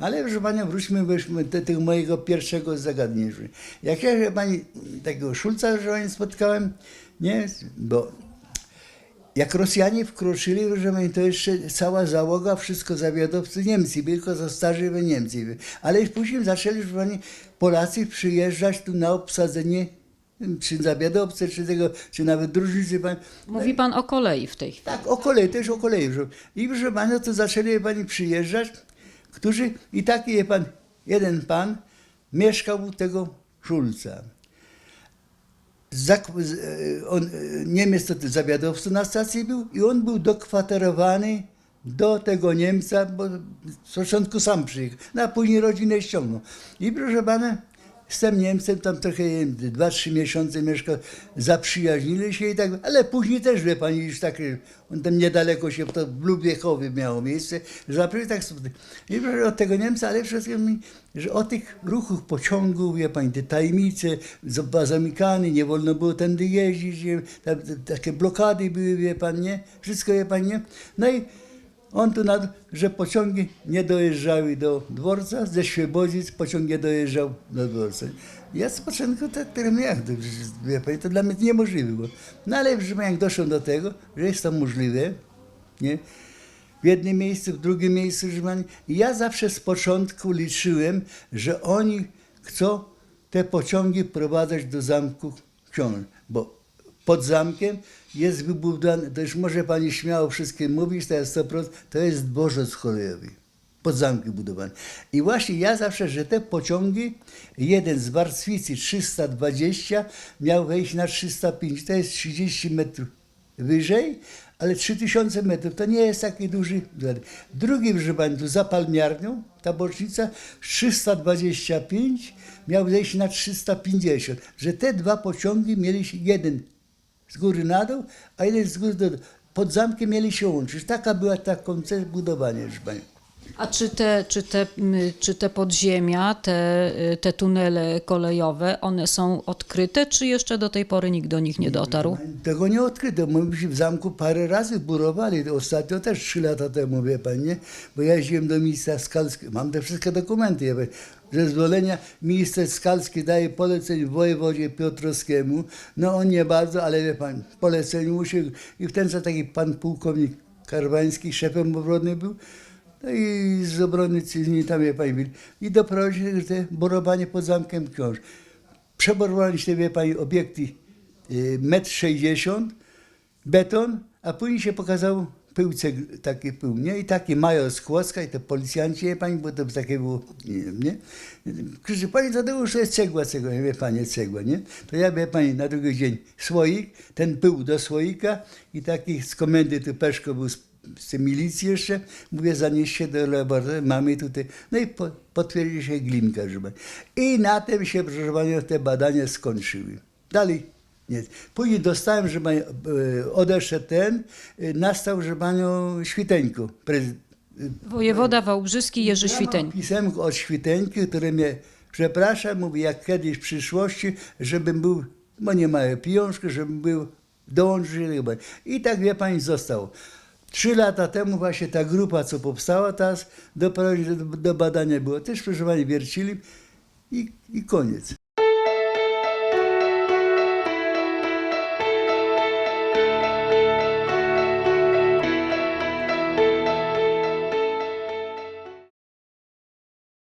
Ale proszę Panią, wróćmy do tego mojego pierwszego zagadnienia. Jak ja wie Pani takiego Szulca, że Pani spotkałem, nie, bo jak Rosjanie wkroczyli, Pani, to jeszcze cała załoga, wszystko zawiadowcy Niemcy, tylko zostarzy we Niemcy. Ale później zaczęli, Pani, Polacy przyjeżdżać tu na obsadzenie czy zawiadowcy, czy tego, czy nawet drużycy. Pan, Mówi pan o kolei w tej chwili. tak, o kolei, też o kolei. I proszę pana, to zaczęli pani przyjeżdżać, którzy, i taki je pan, jeden pan mieszkał u tego Szulca. Zak- e, on, e, Niemiec to zawiadowca na stacji był i on był dokwaterowany do tego Niemca, bo z początku sam przyjechał, no a później rodzinę ściągnął. I proszę pana, z tym Niemcem tam trochę, nie wiem, dwa, trzy miesiące mieszkał, zaprzyjaźnili się i tak, ale później też, wie pani, już tak, on tam niedaleko się, to w Lubiechowie miało miejsce, zaprzyjaźnili tak sobie. I od tego Niemca, ale wszystkim, że o tych ruchach pociągów, wie pani, te tajemnice, zamykane, nie wolno było tędy jeździć, tam, takie blokady były, wie pan, nie, wszystko, wie pan, nie. No i on tu, nad, że pociągi nie dojeżdżały do dworca, ze Świebodzic pociąg nie dojeżdżał do dworca. Ja z początku tak jak to, to dla mnie niemożliwe było. No ale jak doszło do tego, że jest to możliwe, nie? W jednym miejscu, w drugim miejscu, ja zawsze z początku liczyłem, że oni chcą te pociągi prowadzać do zamku książ, bo pod zamkiem jest wybudowany, to już może pani śmiało wszystkim mówić, to jest 100%, to jest dworzec kolejowy. Pod zamkiem budowany. I właśnie ja zawsze, że te pociągi, jeden z Warstwicy 320 miał wejść na 305, to jest 30 metrów wyżej, ale 3000 metrów to nie jest taki duży. Drugi, pani, tu za palmiarnią, ta bocznica 325 miał zejść na 350, że te dwa pociągi mieli jeden z góry na dół, a jeden z góry do. Pod zamkiem mieli się łączyć. Taka była ta koncepcja budowania, proszę pani. A czy te, czy te, czy te podziemia, te, te tunele kolejowe, one są odkryte, czy jeszcze do tej pory nikt do nich nie dotarł? Tego nie odkryto. Myśmy w zamku parę razy burowali. Ostatnio też trzy lata temu, wie pan, nie? Bo ja jeździłem do miejsca Skalskiego. Mam te wszystkie dokumenty. Ja. Zezwolenia miejsce Skalskie daje polecenie wojewodzie Piotrowskiemu. No on nie bardzo, ale wie pan, polecenie musi. I w ten taki pan pułkownik Karwański, szefem obrony był. No i z obrony cywilnej tam, wie pani, byli. I doprowadził te borowanie pod zamkiem książ. Przeborowaliście, wie pani, obiekty y, metr 60, beton, a później się pokazał pył, taki pył, nie? I taki major z Kłodzka i to policjanci, wie pani, bo to takie było, nie? Krzyczy, pani Tadeusz, to jest cegła, cegła, ja wie pani, cegła, nie? To ja, wie pani, na drugi dzień słoik, ten pył do słoika i taki z komendy tu Peszko był z, milicji jeszcze, mówię, zanieś się do laboratorium, mamy tutaj, no i po, potwierdził się glinka, że pani. I na tym się, proszę pani, te badania skończyły. Dalej nie. Później dostałem, że pani, e, odeszedł ten, e, nastał, że panią Świteńko. Prez, Wojewoda Wałbrzyski Jerzy ja mam Świteń. pisemko od Świteńki, które mnie przepraszam, mówi, jak kiedyś w przyszłości, żebym był, bo nie mają pieniążki, żebym był, dołączył. I tak, wie pani, zostało. Trzy lata temu właśnie ta grupa, co powstała teraz, doprowadziła do, do badania było. Też, proszę pani, wiercili i, i koniec.